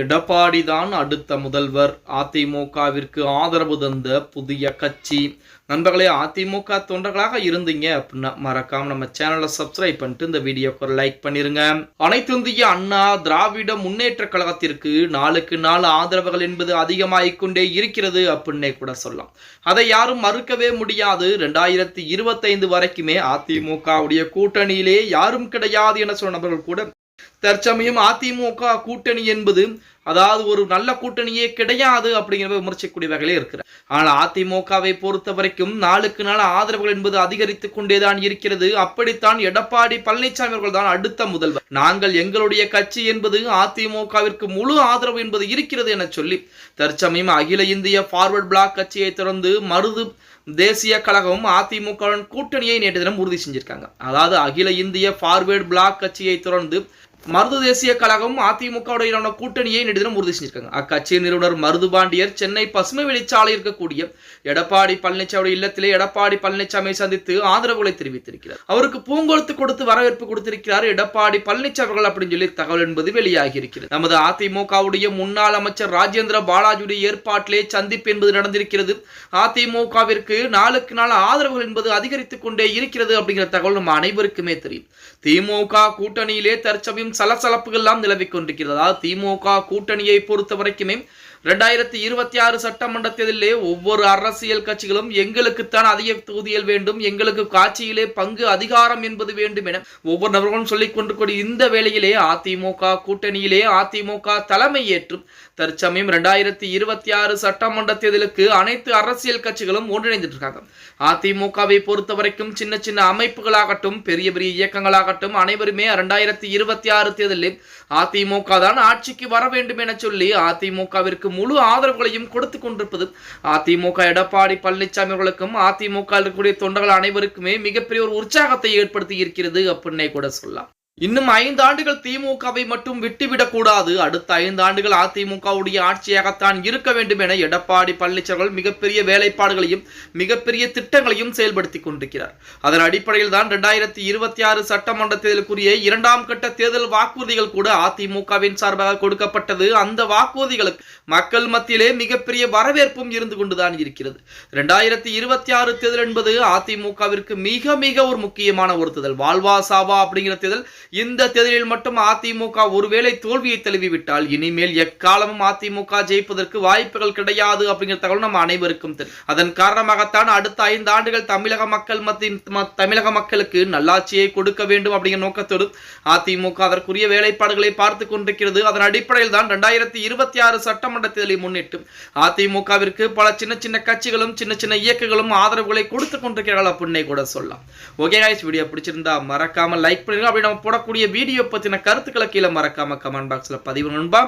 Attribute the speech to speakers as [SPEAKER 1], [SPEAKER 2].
[SPEAKER 1] எடப்பாடி தான் அடுத்த முதல்வர். அதிமுகவிற்கு ஆதரவு தந்த புதிய கட்சி. நண்பர்களே அதிமுக தொண்டர்களாக இருந்தீங்க அப்படின்னா மறக்காம நம்ம சேனலை சப்ஸ்கிரைப் பண்ணிட்டு இந்த வீடியோக்கு ஒரு லைக் பண்ணிருங்க. அனைத்து இந்திய அண்ணா திராவிட முன்னேற்ற கழகத்திற்கு நாளுக்கு நாள் ஆதரவுகள் என்பது அதிகமாகிக்கொண்டே இருக்கிறது அப்படின்னே கூட சொல்லலாம். அதை யாரும் மறுக்கவே முடியாது. ரெண்டாயிரத்தி இருபத்தைந்து வரைக்குமே அதிமுகவுடைய கூட்டணியிலே யாரும் கிடையாது என சொன்ன நபர்கள் கூட தற்சமயம் அதிமுக கூட்டணி என்பது அதாவது ஒரு நல்ல கூட்டணியே கிடையாது அப்படிங்கிறத விமர்சிக்கக்கூடிய வகையிலே இருக்கிறார். ஆனால் அதிமுகவை பொறுத்த வரைக்கும் நாளுக்கு நாள் ஆதரவுகள் என்பது அதிகரித்துக் கொண்டேதான் இருக்கிறது. அப்படித்தான் எடப்பாடி பழனிசாமி அவர்கள் தான் அடுத்த முதல்வர். நாங்கள் எங்களுடைய கட்சி என்பது அதிமுகவிற்கு முழு ஆதரவு என்பது இருக்கிறது என சொல்லி தற்சமயம் அகில இந்திய ஃபார்வர்ட் பிளாக் கட்சியை தொடர்ந்து மருது தேசிய கழகம் அதிமுகவுடன் கூட்டணியை நேற்று தினம் உறுதி செஞ்சிருக்காங்க. அதாவது அகில இந்திய ஃபார்வேர்ட் பிளாக் கட்சியை தொடர்ந்து மருது தேசிய கழகம் அதிமுகவுடையான கூட்டணியை நேற்று தினம் உறுதி செஞ்சிருக்காங்க. அக்கட்சியின் நிறுவனர் மருது பாண்டியர் சென்னை பசுமை வெளிச்சாலை இருக்கக்கூடிய எடப்பாடி பழனிசாமி இல்லத்திலே எடப்பாடி பழனிசாமியை சந்தித்து ஆதரவுகளை தெரிவித்திருக்கிறார். அவருக்கு பூங்கொழுத்து கொடுத்து வரவேற்பு கொடுத்திருக்கிறார் எடப்பாடி பழனிசாமி அவர்கள் அப்படின்னு சொல்லி தகவல் என்பது வெளியாகி இருக்கிறது. நமது அதிமுகவுடைய முன்னாள் அமைச்சர் ராஜேந்திர பாலாஜியுடைய ஏற்பாட்டிலே சந்திப்பு என்பது நடந்திருக்கிறது. அதிமுகவிற்கு நாளுக்கு நாள் ஆதரவுகள் என்பது அதிகரித்துக் கொண்டே இருக்கிறது அப்படிங்கிற தகவல் நம்ம அனைவருக்குமே தெரியும். திமுக கூட்டணியிலே தற்சமயம் சலசலப்புகள் எல்லாம் நிலவிக் கொண்டிருக்கிறது. அதாவது திமுக கூட்டணியை பொறுத்த வரைக்குமே ரெண்டாயிரத்தி இருபத்தி ஆறு சட்டமன்ற தேர்தலிலே ஒவ்வொரு அரசியல் கட்சிகளும் எங்களுக்குத்தான் அதிக தொகுதிகள் வேண்டும் எங்களுக்கு காட்சியிலே பங்கு அதிகாரம் என்பது வேண்டும் என ஒவ்வொரு நபர்களும் சொல்லிக் கொண்டு இந்த வேளையிலே அதிமுக கூட்டணியிலே அதிமுக தலைமை ஏற்றும் தற்சமயம் ரெண்டாயிரத்தி இருபத்தி ஆறு சட்டமன்ற தேர்தலுக்கு அனைத்து அரசியல் கட்சிகளும் ஒன்றிணைந்துட்டு இருக்காங்க அதிமுகவை பொறுத்த வரைக்கும் சின்ன சின்ன அமைப்புகளாகட்டும் பெரிய பெரிய இயக்கங்களாகட்டும் அனைவருமே ரெண்டாயிரத்தி இருபத்தி ஆறு தேர்தலில் அதிமுக தான் ஆட்சிக்கு வர வேண்டும் என சொல்லி அதிமுகவிற்கு முழு ஆதரவுகளையும் கொடுத்து கொண்டிருப்பது அதிமுக எடப்பாடி பழனிசாமி அவர்களுக்கும் அதிமுக இருக்கக்கூடிய தொண்டர்கள் அனைவருக்குமே மிகப்பெரிய ஒரு உற்சாகத்தை ஏற்படுத்தி இருக்கிறது அப்படின்னே கூட சொல்லலாம். இன்னும் ஐந்து ஆண்டுகள் திமுகவை மட்டும் விட்டுவிடக் கூடாது. அடுத்த ஐந்து ஆண்டுகள் அதிமுகவுடைய ஆட்சியாகத்தான் இருக்க வேண்டும் என எடப்பாடி பழனிசாமி மிகப்பெரிய வேலைப்பாடுகளையும் மிகப்பெரிய திட்டங்களையும் செயல்படுத்தி கொண்டிருக்கிறார். அதன் அடிப்படையில் தான் இரண்டாயிரத்தி இருபத்தி ஆறு சட்டமன்ற தேர்தலுக்குரிய இரண்டாம் கட்ட தேர்தல் வாக்குறுதிகள் கூட அதிமுகவின் சார்பாக கொடுக்கப்பட்டது. அந்த வாக்குறுதிகளுக்கு மக்கள் மத்தியிலே மிகப்பெரிய வரவேற்பும் இருந்து கொண்டுதான் இருக்கிறது. இரண்டாயிரத்தி இருபத்தி ஆறு தேர்தல் என்பது அதிமுகவிற்கு மிக மிக ஒரு முக்கியமான ஒரு தேர்தல். வாழ்வா சாவா அப்படிங்கிற தேர்தல் இந்த தேர்தலில் மட்டும் அதிமுக ஒருவேளை தோல்வியை தழுவிவிட்டால் இனிமேல் எக்காலமும் அதிமுக ஜெயிப்பதற்கு வாய்ப்புகள் கிடையாது அப்படிங்கிற தகவல் நம்ம அனைவருக்கும் தெரியும் அதன் காரணமாகத்தான் அடுத்த ஐந்து ஆண்டுகள் தமிழக மக்கள் மத்திய ம- தமிழக மக்களுக்கு நல்லாட்சியை கொடுக்க வேண்டும் அப்படிங்கிற நோக்கத்தோடு அதிமுக அதற்குரிய வேலைப்பாடுகளை பார்த்து கொண்டிருக்கிறது. அதன் அடிப்படையில் தான் ரெண்டாயிரத்தி இருபத்தி ஆறு சட்டமன்ற தேர்தலை முன்னிட்டு அதிமுகவிற்கு பல சின்ன சின்ன கட்சிகளும் சின்ன சின்ன இயக்கங்களும் ஆதரவுகளை கொடுத்து கொண்டிருக்கிறார்கள் அப்படின்னே கூட சொல்லலாம். ஓகே guys வீடியோ பிடிச்சிருந்தா மறக்காம லைக் பண்ணுங்க. அப்படி நம்ம வரக்கூடிய வீடியோ பத்தின கருத்துக்களை கீழே மறக்காம கமெண்ட் பாக்ஸ்ல பதிவு நண்பா